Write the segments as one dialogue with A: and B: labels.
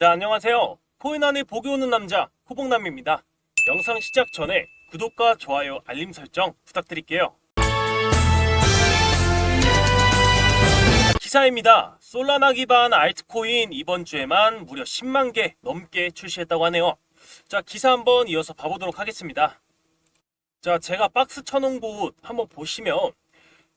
A: 자, 안녕하세요. 코인 안에 복이 오는 남자 호봉남입니다. 영상 시작 전에 구독과 좋아요, 알림 설정 부탁드릴게요. 기사입니다. 솔라나 기반 알트코인 이번 주에만 무려 10만 개 넘게 출시했다고 하네요. 자, 기사 한번 이어서 봐보도록 하겠습니다. 자, 제가 박스 쳐놓은 곳 한번 보시면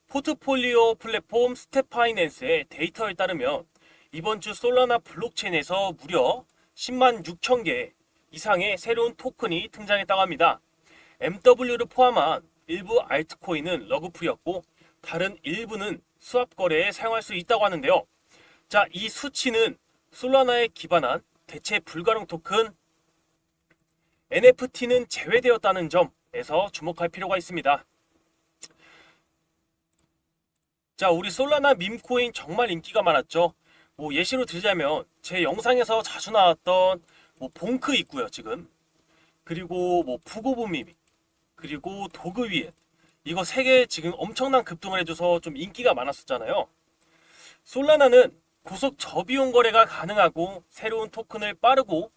A: 포트폴리오 플랫폼 스텝파이낸스의 데이터에 따르면 이번 주 솔라나 블록체인에서 무려 10만 6천 개 이상의 새로운 토큰이 등장했다고 합니다. MW를 포함한 일부 알트코인은 러그풀이었고 다른 일부는 수합 거래에 사용할 수 있다고 하는데요. 자, 이 수치는 솔라나에 기반한 대체 불가능 토큰 NFT는 제외되었다는 점에서 주목할 필요가 있습니다. 자, 우리 솔라나 밈코인 정말 인기가 많았죠. 뭐 예시로 들자면 제 영상에서 자주 나왔던 뭐 봉크 있고요, 지금. 그리고 뭐 부고부 밈, 그리고 도그 위에 이거 세 개 지금 엄청난 급등을 해줘서 좀 인기가 많았었잖아요. 솔라나는 고속 저비용 거래가 가능하고 새로운 토큰을 빠르고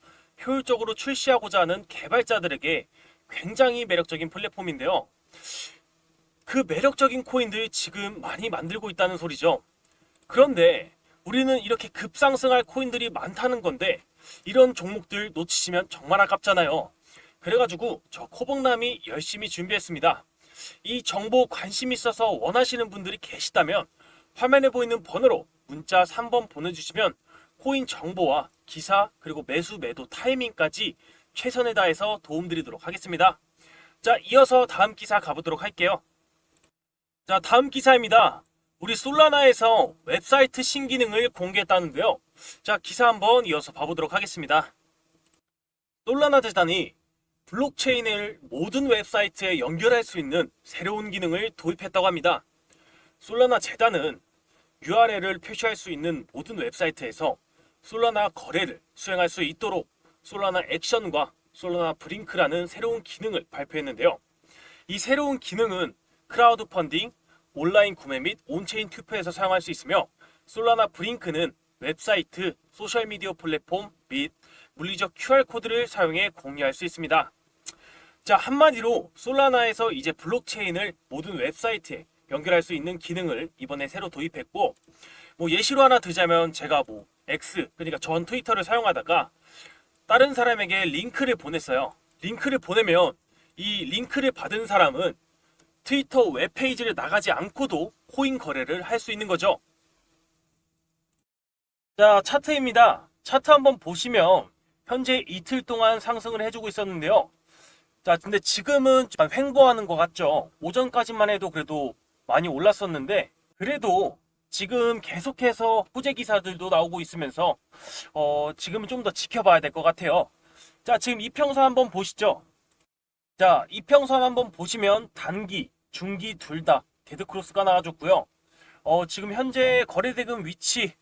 A: 효율적으로 출시하고자 하는 개발자들에게 굉장히 매력적인 플랫폼인데요. 그 매력적인 코인들 지금 많이 만들고 있다는 소리죠. 그런데 우리는 이렇게 급상승할 코인들이 많다는 건데 이런 종목들 놓치시면 정말 아깝잖아요. 그래가지고 저 코봉남이 열심히 준비했습니다. 이 정보 관심 있어서 원하시는 분들이 계시다면 화면에 보이는 번호로 문자 3번 보내주시면 코인 정보와 기사 그리고 매수 매도 타이밍까지 최선을 다해서 도움드리도록 하겠습니다. 자 이어서 다음 기사 가보도록 할게요. 자, 다음 기사입니다. 우리 솔라나에서 웹사이트 신기능을 공개했다는데요. 자, 기사 한번 이어서 봐보도록 하겠습니다. 솔라나 재단이 블록체인을 모든 웹사이트에 연결할 수 있는 새로운 기능을 도입했다고 합니다. 솔라나 재단은 URL을 표시할 수 있는 모든 웹사이트에서 솔라나 거래를 수행할 수 있도록 솔라나 액션과 솔라나 브링크라는 새로운 기능을 발표했는데요. 이 새로운 기능은 크라우드 펀딩, 온라인 구매 및 온체인 투표에서 사용할 수 있으며 솔라나 브링크는 웹사이트, 소셜미디어 플랫폼 및 물리적 QR코드를 사용해 공유할 수 있습니다. 자, 한마디로 솔라나에서 이제 블록체인을 모든 웹사이트에 연결할 수 있는 기능을 이번에 새로 도입했고 뭐 예시로 하나 들자면 제가 뭐 X 그러니까 전 트위터를 사용하다가 다른 사람에게 링크를 보냈어요. 링크를 보내면 이 링크를 받은 사람은 트위터 웹페이지를 나가지 않고도 코인 거래를 할 수 있는 거죠. 자, 차트입니다. 차트 한번 보시면 현재 이틀 동안 상승을 해주고 있었는데요. 자, 근데 지금은 좀 횡보하는 것 같죠. 오전까지만 해도 그래도 많이 올랐었는데 그래도 지금 계속해서 후재 기사들도 나오고 있으면서 어, 지금은 좀 더 지켜봐야 될 것 같아요. 자, 지금 이평선 한번 보시죠. 자, 이평선 한번 보시면 단기, 중기 둘 다 데드크로스가 나와줬고요. 어, 지금 현재 거래대금 위치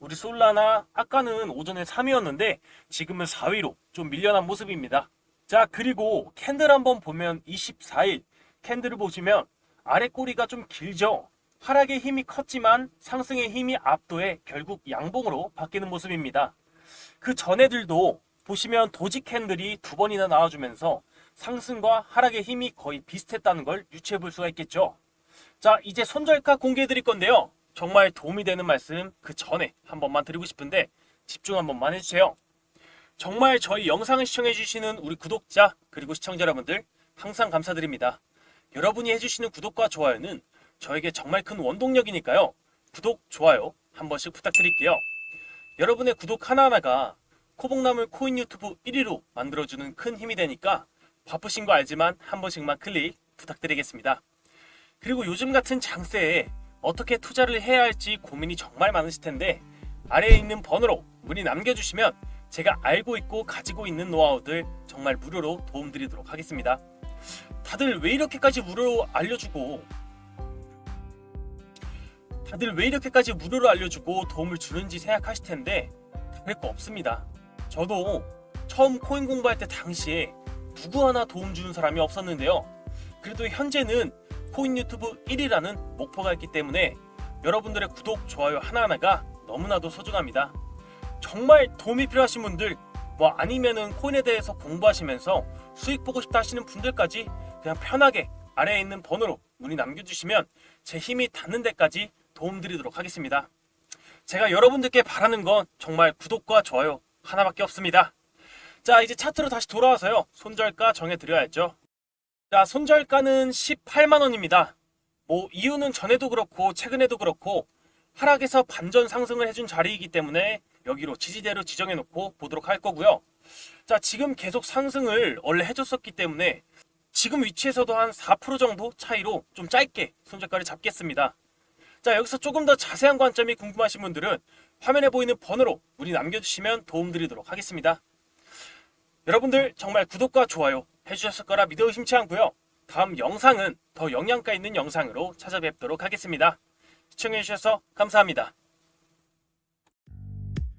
A: 우리 솔라나 아까는 오전에 3위였는데 지금은 4위로 좀 밀려난 모습입니다. 자, 그리고 캔들 한번 보면 24일 캔들을 보시면 아래 꼬리가 좀 길죠. 하락의 힘이 컸지만 상승의 힘이 압도해 결국 양봉으로 바뀌는 모습입니다. 그 전에들도 보시면 도지 캔들이 두 번이나 나와주면서 상승과 하락의 힘이 거의 비슷했다는 걸 유추해 볼 수가 있겠죠. 자, 이제 손절가 공개해 드릴 건데요. 정말 도움이 되는 말씀 그 전에 한 번만 드리고 싶은데 집중 한 번만 해주세요. 정말 저희 영상을 시청해 주시는 우리 구독자 그리고 시청자 여러분들 항상 감사드립니다. 여러분이 해주시는 구독과 좋아요는 저에게 정말 큰 원동력이니까요. 구독, 좋아요 한 번씩 부탁드릴게요. 여러분의 구독 하나하나가 코봉나물 코인 유튜브 1위로 만들어주는 큰 힘이 되니까 바쁘신 거 알지만 한 번씩만 클릭 부탁드리겠습니다. 그리고 요즘 같은 장세에 어떻게 투자를 해야 할지 고민이 정말 많으실 텐데 아래에 있는 번호로 문의 남겨주시면 제가 알고 있고 가지고 있는 노하우들 정말 무료로 도움드리도록 하겠습니다. 다들 왜 이렇게까지 무료로 알려주고 다들 왜 이렇게까지 무료로 알려주고 도움을 주는지 생각하실 텐데 다를 거 없습니다. 저도 처음 코인 공부할 때 당시에 누구 하나 도움 주는 사람이 없었는데요. 그래도 현재는 코인 유튜브 1위라는 목표가 있기 때문에 여러분들의 구독, 좋아요 하나하나가 너무나도 소중합니다. 정말 도움이 필요하신 분들, 뭐 아니면은 코인에 대해서 공부하시면서 수익 보고 싶다 하시는 분들까지 그냥 편하게 아래에 있는 번호로 문의 남겨주시면 제 힘이 닿는 데까지 도움드리도록 하겠습니다. 제가 여러분들께 바라는 건 정말 구독과 좋아요 하나밖에 없습니다. 자, 이제 차트로 다시 돌아와서요. 손절가 정해드려야죠. 자, 손절가는 18만 원입니다. 뭐 이유는 전에도 그렇고 최근에도 그렇고 하락에서 반전 상승을 해준 자리이기 때문에 여기로 지지대로 지정해 놓고 보도록 할 거고요. 자, 지금 계속 상승을 원래 해줬었기 때문에 지금 위치에서도 한 4% 정도 차이로 좀 짧게 손절가를 잡겠습니다. 자, 여기서 조금 더 자세한 관점이 궁금하신 분들은 화면에 보이는 번호로 문의 남겨주시면 도움드리도록 하겠습니다. 여러분들 정말 구독과 좋아요 해주셨을 거라 믿어 의심치 않고요. 다음 영상은 더 영양가 있는 영상으로 찾아뵙도록 하겠습니다. 시청해주셔서 감사합니다.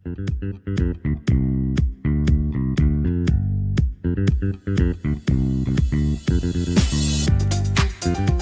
A: Thank you.